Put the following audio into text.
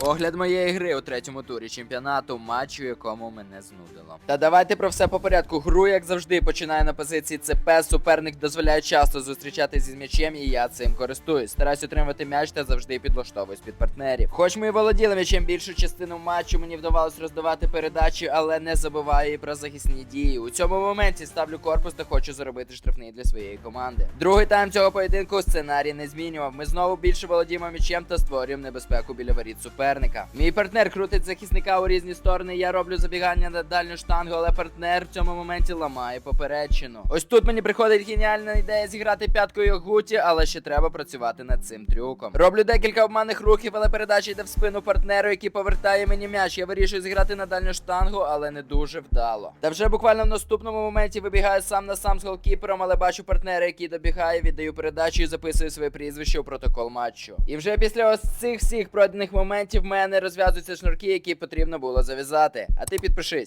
Огляд моєї гри у третьому турі чемпіонату, матчу, якому мене знудило. Та давайте про все по порядку. Гру, як завжди, починаю на позиції ЦП. Суперник дозволяє часто зустрічатися з м'ячем, і я цим користуюсь. Стараюсь отримати м'яч та завжди підлаштовуюсь під партнерів. Хоч ми і володіли м'ячем більшу частину матчу, мені вдавалось роздавати передачі, але не забуваю і про захисні дії. У цьому моменті ставлю корпус та хочу заробити штрафний для своєї команди. Другий тайм цього поєдинку сценарій не змінював. Ми знову більше володіємо м'ячем та створюємо небезпеку біля воріт суперника. Мій партнер крутить захисника у різні сторони. Я роблю забігання на дальню штангу, але партнер в цьому моменті ламає попередчину. Ось тут мені приходить геніальна ідея зіграти п'яткою гуті, але ще треба працювати над цим трюком. Роблю декілька обманних рухів, але передача йде в спину партнеру, який повертає мені м'яч. Я вирішую зіграти на дальню штангу, але не дуже вдало. Та вже буквально в наступному моменті вибігаю сам на сам з голкіпером, але бачу партнера, який добігає, віддаю передачу і записую своє прізвище у протокол матчу. І вже після ось цих всіх пройдених моментів в мене розв'язуються шнурки, які потрібно було зав'язати. А ти підпишись.